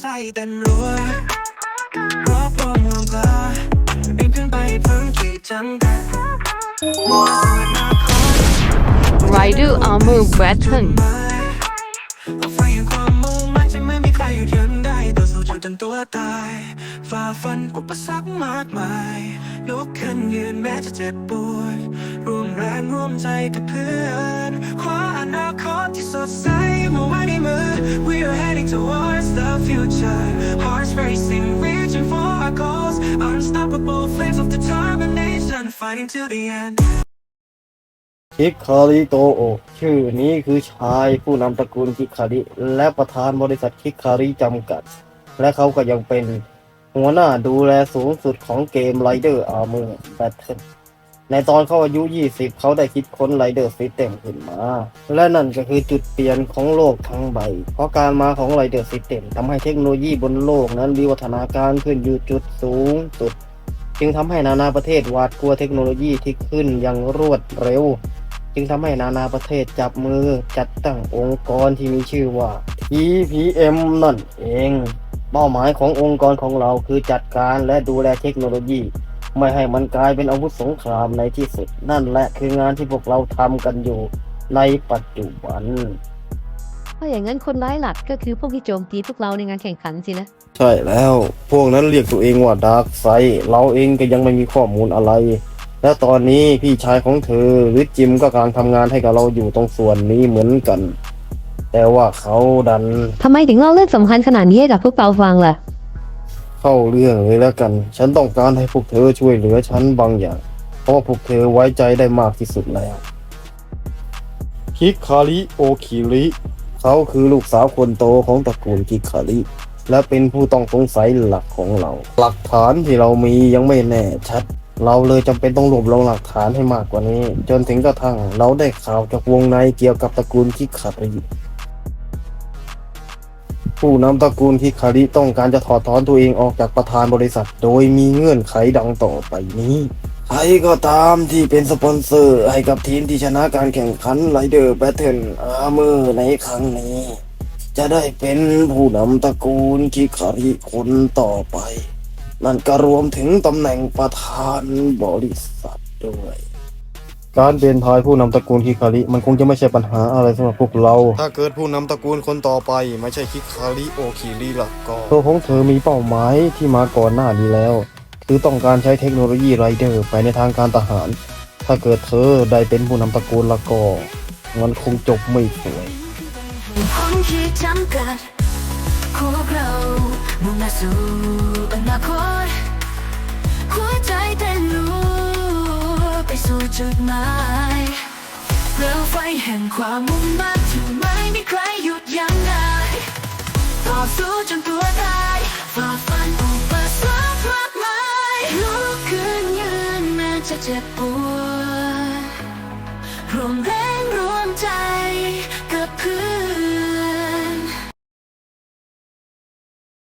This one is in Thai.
ใจเต้นรัวรอบรวมลงตาบินขึ้นไปถึงที่จันทร์มัวสวดนาคอย Rider Armor Battle เอาไฟแห่งความมุ่งมั่นจะไม่มีใครหยุดยั้งได้ต่อสู้จนจนตัวตายฝ่าฟันอุปสรรคมากมายลุกขึ้นยืนแม้จะเจ็บปวดร่วมแรงร่วมใจกับเพื่อนคว้าอนาคตที่สดใสมาไว้ในมือ We are heading towards future Hearts racing, reaching for our goals Unstoppable flames of determination Fighting till the end คิคาริโตโอชื่อนี้คือชายผู้นำตระกูลคิคาริ และประธานบริษัทคิคาริจำกัด และเขาก็ยังเป็นหัวหน้าดูแลสูงสุดของเกมไรเดอร์อาร์เมอร์แบทเทน ในตอนเขาอายุ 20 เขาได้คิดค้น Rider System ขึ้นมา และนั่นก็คือจุดเปลี่ยนของโลกทั้งใบ เพราะการมาของ Rider System ทำให้เทคโนโลยีบนโลกนั้นวิวัฒนาการขึ้นอยู่จุดสูงสุด จึงทำให้นานาประเทศหวาดกลัวเทคโนโลยีที่ขึ้นอย่างรวดเร็ว จึงทำให้นานาประเทศจับมือจัดตั้งองค์กรที่มีชื่อว่า EPM นั่นเอง เป้าหมายขององค์กรของเราคือจัดการและดูแลเทคโนโลยี ไม่ให้มันกลายเป็นอาวุธสงครามในที่สุด นั่นแหละคืองานที่พวกเราทำกันอยู่ในปัจจุบัน ถ้าอย่างนั้นคนร้ายหลักก็คือพวกที่โจมตีพวกเราในงานแข่งขันสินะ ใช่แล้ว พวกนั้นเรียกตัวเองว่าดาร์กไซเราเองก็ยังไม่มีข้อมูลอะไร และตอนนี้พี่ชายของเธอหรือจิมก็กำลังทำงานให้กับเราอยู่ตรงส่วนนี้เหมือนกัน แต่ว่าเขาดัน ทำไมถึงเล่าเรื่องสำคัญขนาดนี้ให้กับพวกเราฟังล่ะ เข้าเรื่องเลยแล้วกัน ฉันต้องการให้พวกเธอช่วยเหลือฉันบางอย่าง เพราะพวกเธอไว้ใจได้มากที่สุดแล้ว คิคาริโอคิริ เขาคือลูกสาวคนโตของตระกูลคิคาริ และเป็นผู้ต้องสงสัยหลักของเรา หลักฐานที่เรามียังไม่แน่ชัด เราเลยจำเป็นต้องรวบรวมหลักฐานให้มากกว่านี้ จนถึงกระทั่งเราได้ข่าวจากวงในเกี่ยวกับตระกูลคิคาริ ผู้นำตระกูลคิคาริต้องการจะถอดถอนตัวเองออกจากประธานบริษัท โดยมีเงื่อนไขดังต่อไปนี้ใครก็ตามที่เป็นสปอนเซอร์ให้กับทีมที่ชนะการแข่งขันไรเดอร์แบทเทิลอาร์เมอร์ในครั้งนี้ จะได้เป็นผู้นำตระกูลคิคาริคนต่อไป นั่นก็รวมถึงตำแหน่งประธานบริษัทด้วย การเปลี่ยนทายผู้นำตระกูลคิคาริมันคงจะไม่ใช่ปัญหาอะไรสำหรับพวกเรา ถ้าเกิดผู้นำตระกูลคนต่อไป ไม่ใช่คิคาริโอคิริล่ะก็ตัวของเธอมีเป้าหมายที่มาก่อนหน้านี้แล้ว คือต้องการใช้เทคโนโลยีไรเดอร์ไปในทางการทหาร ถ้าเกิดเธอได้เป็นผู้นำตระกูลละก็มันคงจบไม่สวย ห้องที่จำกัดพวกเรามุ่งหน้าสู่อนาคต จุดหมายเปลวไฟแห่งความมุ่งมั่นถึงไม่มีใครหยุดยั้งได้ต่อสู้จนตัวตายฝ่าฟันอุปสรรคมากมายลุกขึ้นยืนแม้จะเจ็บปวดรวมแร